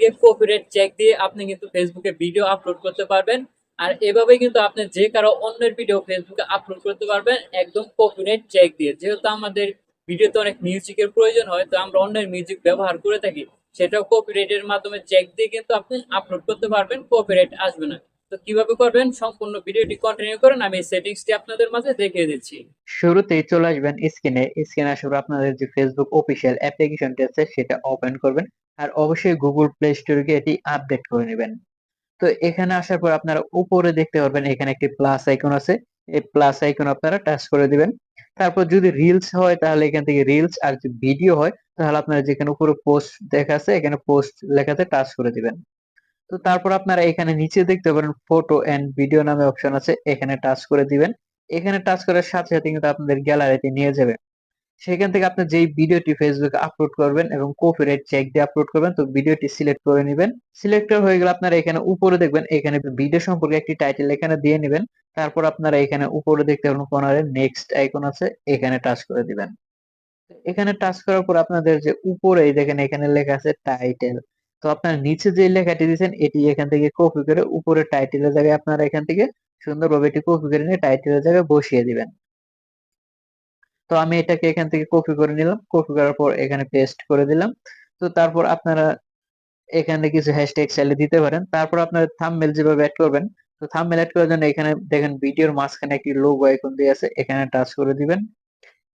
থেকে copyright check দিয়ে আপনি কিন্তু ফেসবুকে ভিডিও আপলোড করতে পারবেন। আর এভাবে কিন্তু আপনি যে কারও অন্যের ভিডিও ফেসবুকে আপলোড করতে পারবেন, একদম কপিরাইট চেক দিয়ে। যেহেতু আমাদের ভিডিওতে অনেক মিউজিকের প্রয়োজন হয়, তো আমরা অন্যের মিউজিক ব্যবহার করে থাকি, সেটাও কপিরাইটের মাধ্যমে চেক দিয়ে কিন্তু আপনি আপলোড করতে পারবেন কপিরাইট আসবে না। তো কীভাবে করবেন? সম্পূর্ণ ভিডিওটি কন্টিনিউ করেন, আমি সেটিংসটি আপনাদের মাঝে দেখিয়ে দিচ্ছি। শুরুতেই চলে আসবেন স্ক্রিনে স্ক্রিনে পর আপনাদের যে ফেসবুক অফিসিয়াল অ্যাপ্লিকেশনটি আছে, সেটা ওপেন করবেন। আর অবশ্যই গুগল প্লে স্টোরে গিয়ে এটি আপডেট করে নেবেন। তো এখানে আসার পর আপনারা উপরে দেখতে পারবেন এখানে একটি প্লাস আইকন আছে। এই প্লাস আইকন আপনারা টাচ করে দিবেন। তারপর যদি রিলস হয়, তাহলে এখান থেকে রিলস আর যদি ভিডিও হয়, তাহলে আপনারা যেখানে উপরে পোস্ট দেখা আছে, এখানে পোস্ট লেখাতে টাচ করে দিবেন। তো তারপর আপনারা এখানে নিচে দেখতে পারেন ফটো এন্ড ভিডিও নামে অপশন আছে, এখানে টাচ করে দিবেন। এখানে টাচ করার সাথে সাথে কিন্তু আপনাদের গ্যালারিতে নিয়ে যাবে। সেখান থেকে আপনি যেই ভিডিওটি ফেসবুকে আপলোড করবেন এবং কপিরাইট চেক দিয়ে আপলোড করবেন, তো ভিডিওটি সিলেক্ট করে নেবেন। সিলেক্ট হয়ে গেলে আপনারা এখানে উপরে দেখবেন, এখানে ভিডিও সম্পর্কে একটি টাইটেল এখানে দিয়ে নেবেন। তারপর আপনারা এখানে উপরে দেখতে পাবেন কর্নারে নেক্সট আইকন আছে, এখানে টাচ করে দিবেন। এখানে টাচ করার পর আপনাদের যে উপরে দেখেন এখানে লেখা আছে টাইটেল তো আপনার নিচে যে লেখাটি দিয়েছেন, এটি এখান থেকে কপি করে উপরে টাইটেলের জায়গায় আপনারা এখান থেকে সুন্দরভাবে এটি কপি করে নিয়ে টাইটেলের জায়গায় বসিয়ে দিবেন। তো আমি এটাকে এখান থেকে কপি করে নিলাম। কপি করার পর এখানে পেস্ট করে দিলাম। তো তারপর আপনারা এখানে কিছু হ্যাশট্যাগ চাইলে দিতে পারেন। তারপর আপনারা থাম্বনেল যেভাবে অ্যাড করবেন, তো থাম্বনেল অ্যাড করার জন্য এখানে দেখেন ভিডিওর মাঝখানে একটি লোগো আইকন দিয়ে আছে। এখানে টাচ করে দিবেন।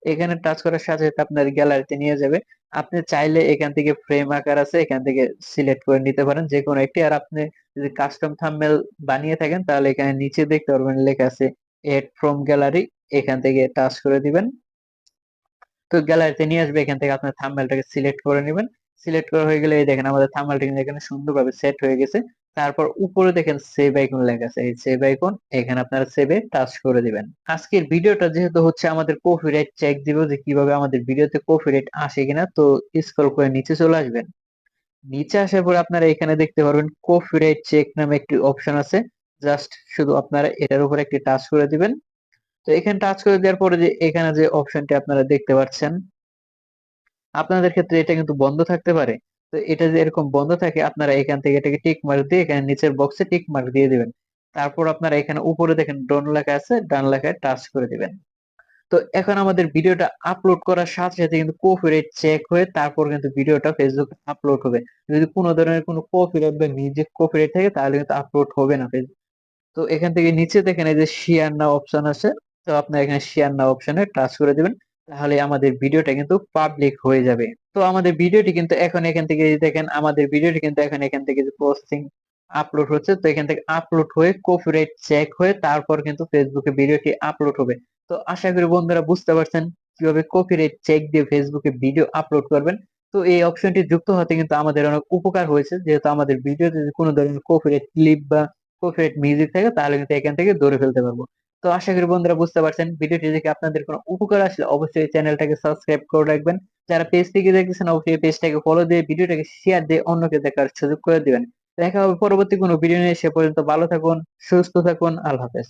এখানে টাচ করার সাথে সাথে আপনার গ্যালারিতে নিয়ে যাবে। আপনি চাইলে এখান থেকে ফ্রেম আকার আছে, এখান থেকে সিলেক্ট করে নিতে পারেন। যে কোনো একটি। আর আপনি যদি কাস্টম থাম্বনেল বানিয়ে থাকেন, তাহলে এখানে নিচে দেখতে পারবেন লেখা আছে এড ফ্রম গ্যালারি এখান থেকে টাচ করে দিবেন। তো গ্যালারিতে নিয়ে আসবে, এখান থেকে আপনার থাম্বনেলটাকে সিলেক্ট করে নেবেন। সিলেক্ট করা হয়ে গেলে এই দেখেন আমাদের থাম্বনেলটা কিন্তু এখানে সুন্দরভাবে সেট হয়ে গেছে। তারপর উপরে দেখেন সেভ আইকন লেখা আছে। এই সেভ আইকন এখানে আপনারা সেভে টাচ করে দিবেন। আজকের ভিডিওটা যেহেতু হচ্ছে আমাদের কপিরাইট চেক দিব যে কীভাবে আমাদের ভিডিওতে কপিরাইট আসে কিনা, তো স্ক্রল করে নিচে চলে আসবেন। নিচে আসার পর আপনারা এখানে দেখতে পারবেন কপিরাইট চেক নামে একটি অপশন আছে। জাস্ট শুধু আপনারা এটার উপর একটি টাচ করে দিবেন। তো এখানে টাচ করে দেওয়ার পরে যে এখানে যে অপশনটি আপনারা দেখতে পাচ্ছেন, আপনাদের ক্ষেত্রে এটা কিন্তু বন্ধ থাকতে পারে। তো এটা যে এরকম বন্ধ থাকে, আপনারা এখান থেকে এটাকে টিক মার্ক দিয়ে এখানে নিচের বক্সে টিক মার্ক দিয়ে দিবেন। তারপর আপনারা এখানে উপরে দেখেন ডন লেখা আছে, ডান লেখায় টাচ করে দিবেন। তো এখন আমাদের ভিডিওটা আপলোড করার সাথে সাথে কিন্তু কপিরাইট চেক হয়ে তারপর কিন্তু ভিডিওটা ফেসবুক আপলোড হবে। যদি কোনো ধরনের কোনো কপিরাইট বা মিউজিক কপিরাইট থাকে, তাহলে কিন্তু আপলোড হবে না ফেসবুক তো এখান থেকে নিচে দেখেন এই যে শেয়ার নাও অপশন আছে। তো আপনার এখানে শেয়ার নাও অপশনে টাচ করে দিবেন, তাহলে আমাদের ভিডিওটা কিন্তু পাবলিক হয়ে যাবে। তো আমাদের ভিডিওটি কিন্তু এখন এখান থেকে দেখেন, আমাদের ভিডিওটি কিন্তু এখন এখান থেকে যে পোস্টিং আপলোড হচ্ছে, তো এখান থেকে আপলোড হয়ে কপিরাইট চেক হয়ে তারপর কিন্তু ফেসবুকে ভিডিওটি আপলোড হবে। তো আশা করি বন্ধুরা বুঝতে পারছেন কীভাবে কপিরাইট চেক দিয়ে ফেসবুকে ভিডিও আপলোড করবেন। তো এই অপশনটি যুক্ত হতে কিন্তু আমাদের অনেক উপকার হয়েছে, যেহেতু আমাদের ভিডিওতে যদি কোনো ধরনের কপিরাইট ক্লিপ বা কপিরাইট মিউজিক থাকে, তাহলে কিন্তু এখান থেকে ধরে ফেলতে পারব। তো আশা করি বন্ধুরা বুঝতে পারছেন, ভিডিওটি দেখে আপনাদের কোনো উপকার আসলে অবশ্যই চ্যানেলটাকে সাবস্ক্রাইব করে রাখবেন। যারা পেজ থেকে দেখতেছেন, অবশ্যই পেজটাকে ফলো দিয়ে ভিডিওটাকে শেয়ার দিয়ে অন্যকে দেখার সুযোগ করে দিবেন। দেখা হবে পরবর্তী কোনো ভিডিও নিয়ে, সে পর্যন্ত ভালো থাকুন, সুস্থ থাকুন, আল্লাহ হাফেজ।